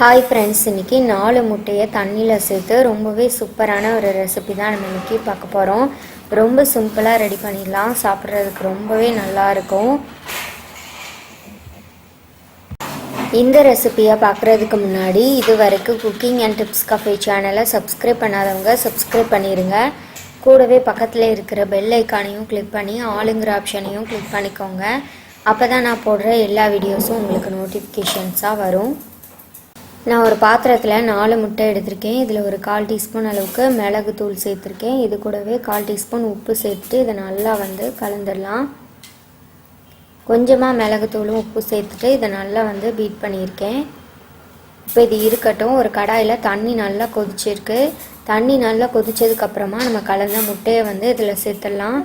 Hi friends இன்றைக்கி நாலு முட்டையை தண்ணியில் சேர்த்து ரொம்பவே சூப்பரான ஒரு ரெசிபி தான் நம்ம இன்றைக்கி பார்க்க போகிறோம் ரொம்ப சிம்பிளாக ரெடி பண்ணிடலாம். சாப்பிட்றதுக்கு ரொம்பவே நல்லா இருக்கும். இந்த ரெசிபியை பார்க்குறதுக்கு முன்னாடி இது வரைக்கும் குக்கிங் அண்ட் டிப்ஸ் கஃபே சேனலை சப்ஸ்கிரைப் பண்ணாதவங்க சப்ஸ்கிரைப் பண்ணிடுங்க கூடவே பக்கத்தில் இருக்கிற பெல் ஐக்கானையும் கிளிக் பண்ணி ஆளுங்கிற ஆப்ஷனையும் கிளிக் பண்ணிக்கோங்க. அப்போ தான் நான் போடுற எல்லா வீடியோஸும் உங்களுக்கு நோட்டிஃபிகேஷன்ஸாக வரும். நான் ஒரு பாத்திரத்தில் நாலு முட்டை எடுத்திருக்கேன். இதில் ஒரு கால் டீஸ்பூன் அளவுக்கு மிளகு தூள் சேர்த்துருக்கேன். இது கூடவே கால் டீஸ்பூன் உப்பு சேர்த்துட்டு இதை நல்லா வந்து கலந்துடலாம் கொஞ்சமாக மிளகுத்தூளும் உப்பு சேர்த்துட்டு இதை நல்லா வந்து பீட் பண்ணியிருக்கேன். இப்போ இது இருக்கட்டும். ஒரு கடாயில் தண்ணி நல்லா கொதிச்சிருக்கு. தண்ணி நல்லா கொதிச்சதுக்கப்புறமா நம்ம கலந்த முட்டையை வந்து இதில் சேர்த்துடலாம்.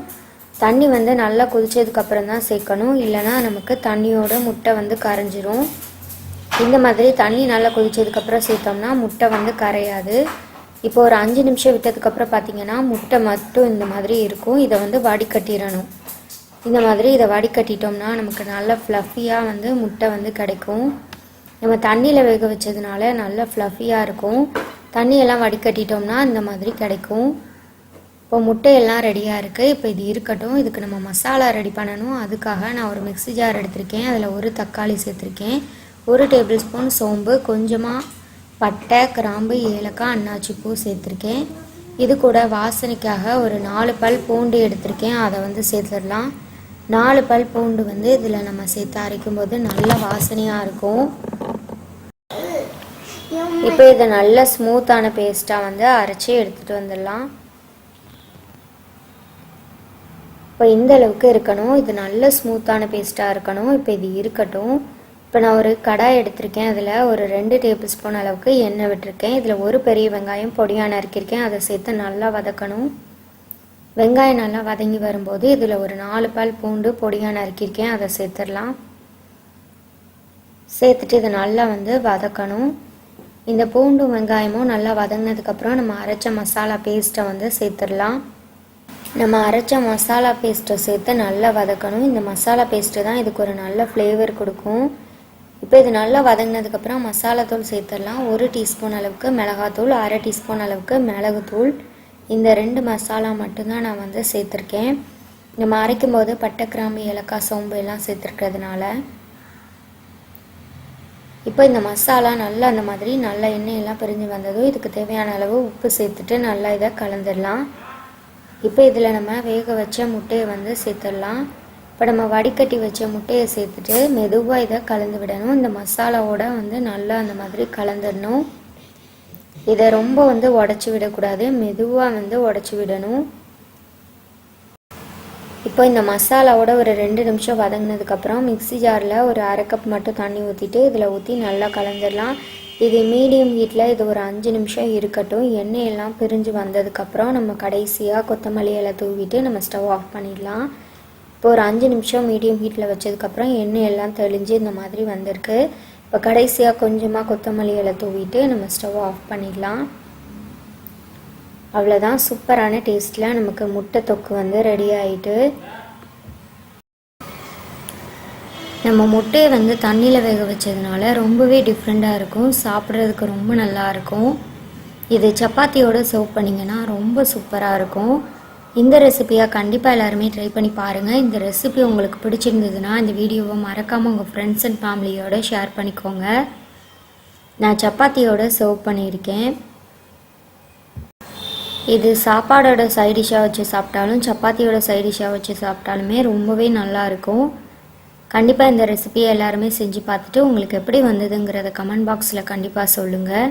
தண்ணி வந்து நல்லா கொதிச்சதுக்கப்புறம் தான் சேர்க்கணும். இல்லைனா நமக்கு தண்ணியோட முட்டை வந்து கரைஞ்சிரும். இந்த மாதிரி தண்ணி நல்லா கொதிச்சதுக்கப்புறம் சேர்த்தோம்னா முட்டை வந்து கரையாது. இப்போ ஒரு அஞ்சு நிமிஷம் விட்டதுக்கப்புறம் பார்த்தீங்கன்னா முட்டை மட்டும் இந்த மாதிரி இருக்கும். இதை வந்து வடிகட்டிடணும். இந்த மாதிரி இதை வடிகட்டிட்டோம்னா நமக்கு நல்ல ஃப்ளஃபியாக வந்து முட்டை வந்து கிடைக்கும். நம்ம தண்ணியில் வேக வச்சதுனால நல்லா ஃப்ளஃபியாக இருக்கும். தண்ணியெல்லாம் வடிகட்டிட்டோம்னா இந்த மாதிரி கிடைக்கும். இப்போ முட்டையெல்லாம் ரெடியாக இருக்குது இப்போ இது இருக்கட்டும். இதுக்கு நம்ம மசாலா ரெடி பண்ணணும். அதுக்காக நான் ஒரு மிக்ஸி ஜார் எடுத்திருக்கேன். அதில் ஒரு தக்காளி சேர்த்துருக்கேன். ஒரு டேபிள் ஸ்பூன் சோம்பு கொஞ்சமாக பட்டை கிராம்பு ஏலக்காய் அன்னாச்சி பூ சேர்த்துருக்கேன். இது கூட வாசனைக்காக ஒரு நாலு பல் பூண்டு எடுத்திருக்கேன். அதை வந்து சேர்த்துடலாம். நாலு பல் பூண்டு வந்து இதில் நம்ம சேர்த்து அரைக்கும்போது நல்ல வாசனையாக இருக்கும். இப்போ இதை நல்ல ஸ்மூத்தான பேஸ்ட்டாக வந்து அரைச்சி எடுத்துகிட்டு வந்துடலாம். இப்போ இந்த அளவுக்கு இருக்கணும். இது நல்ல ஸ்மூத்தான பேஸ்ட்டாக இருக்கணும். இப்போ இது இருக்கட்டும். இப்போ நான் ஒரு கடாய் எடுத்திருக்கேன். அதில் ஒரு ரெண்டு டேபிள் ஸ்பூன் அளவுக்கு எண்ணெய் விட்டுருக்கேன். இதில் ஒரு பெரிய வெங்காயம் பொடியாக நறுக்கியிருக்கேன் அதை சேர்த்து நல்லா வதக்கணும். வெங்காயம் நல்லா வதங்கி வரும்போது இதில் ஒரு நாலு பால் பூண்டு பொடியாக நறுக்கியிருக்கேன் அதை சேர்த்துடலாம். சேர்த்துட்டு இதை நல்லா வந்து வதக்கணும். இந்த பூண்டும் வெங்காயமும் நல்லா வதங்கினதுக்கப்புறம் நம்ம அரைச்ச மசாலா பேஸ்ட்டை வந்து சேர்த்துடலாம். நம்ம அரைச்ச மசாலா பேஸ்ட்டை சேர்த்து நல்லா வதக்கணும். இந்த மசாலா பேஸ்ட்டு தான் இதுக்கு ஒரு நல்ல ஃப்ளேவர் கொடுக்கும். இப்போ இது நல்லா வதங்கினதுக்கப்புறம் மசாலாத்தூள் சேர்த்துடலாம். ஒரு டீஸ்பூன் அளவுக்கு மிளகாத்தூள் அரை டீஸ்பூன் அளவுக்கு மிளகுத்தூள் இந்த ரெண்டு மசாலா மட்டும்தான் நான் வந்து சேர்த்துருக்கேன். நம்ம அரைக்கும் போது பட்டை கிராம்பு ஏலக்காய் சோம்பு எல்லாம் சேர்த்துருக்கிறதுனால. இப்போ இந்த மசாலா நல்லா அந்த மாதிரி நல்லா எண்ணெயெல்லாம் பிரிஞ்சு வந்ததும் இதுக்கு தேவையான அளவு உப்பு சேர்த்துட்டு நல்லா இதை கலந்துடலாம். இப்போ இதில் நம்ம வேக வச்ச முட்டையை வந்து சேர்த்துடலாம். இப்போ நம்ம வடிகட்டி வச்ச முட்டையை சேர்த்துட்டு மெதுவாக இதை கலந்து விடணும். இந்த மசாலாவோட வந்து நல்லா அந்த மாதிரி கலந்துடணும். இதை ரொம்ப வந்து உடச்சி விடக்கூடாது. மெதுவாக வந்து உடச்சி விடணும். இப்போ இந்த மசாலாவோட ஒரு ரெண்டு நிமிஷம் வதங்கினதுக்கப்புறம் மிக்ஸி ஜாரில் ஒரு அரை கப் மட்டும் தண்ணி ஊற்றிட்டு இதில் ஊற்றி நல்லா கலந்துடலாம். இது மீடியம் ஹீட்டில் இது ஒரு அஞ்சு நிமிஷம் இருக்கட்டும். எண்ணெய் எல்லாம் பிரிஞ்சு வந்ததுக்கப்புறம் நம்ம கடைசியாக கொத்தமல்லி இலை தூவிட்டு நம்ம ஸ்டவ் ஆஃப் பண்ணிடலாம். இப்போ ஒரு அஞ்சு நிமிஷம் மீடியம் ஹீட்டில் வச்சதுக்கப்புறம் எண்ணெய் எல்லாம் தெளிஞ்சு இந்த மாதிரி வந்திருக்கு. இப்போ கடைசியாக கொஞ்சமாக கொத்தமல்லி இலை தூவிட்டு நம்ம ஸ்டவ் ஆஃப் பண்ணிடலாம். அவ்வளோதான் சூப்பரான டேஸ்ட்டில் நமக்கு முட்டை தொக்கு வந்து ரெடி ஆகிட்டு நம்ம முட்டையை வந்து தண்ணியில் வேக வச்சதுனால ரொம்பவே டிஃப்ரெண்ட்டாக இருக்கும். சாப்பிட்றதுக்கு ரொம்ப நல்லா இருக்கும். இது சப்பாத்தியோடு சர்வ் பண்ணிங்கன்னா ரொம்ப சூப்பராக இருக்கும். இந்த ரெசிபியாக கண்டிப்பாக எல்லாருமே ட்ரை பண்ணி பாருங்கள் இந்த ரெசிபி உங்களுக்கு பிடிச்சிருந்ததுன்னா இந்த வீடியோவை மறக்காமல் உங்கள் ஃப்ரெண்ட்ஸ் அண்ட் ஃபேமிலியோடு ஷேர் பண்ணிக்கோங்க. நான் சப்பாத்தியோடு சர்வ் பண்ணியிருக்கேன். இது சாப்பாடோட சைடிஷாக வச்சு சாப்பிட்டாலும் சப்பாத்தியோட சைடிஷாக வச்சு சாப்பிட்டாலுமே ரொம்பவே நல்லாயிருக்கும் கண்டிப்பாக இந்த ரெசிபியை எல்லாருமே செஞ்சு பார்த்துட்டு உங்களுக்கு எப்படி வந்ததுங்கிறத கமெண்ட் பாக்ஸில் கண்டிப்பாக சொல்லுங்கள்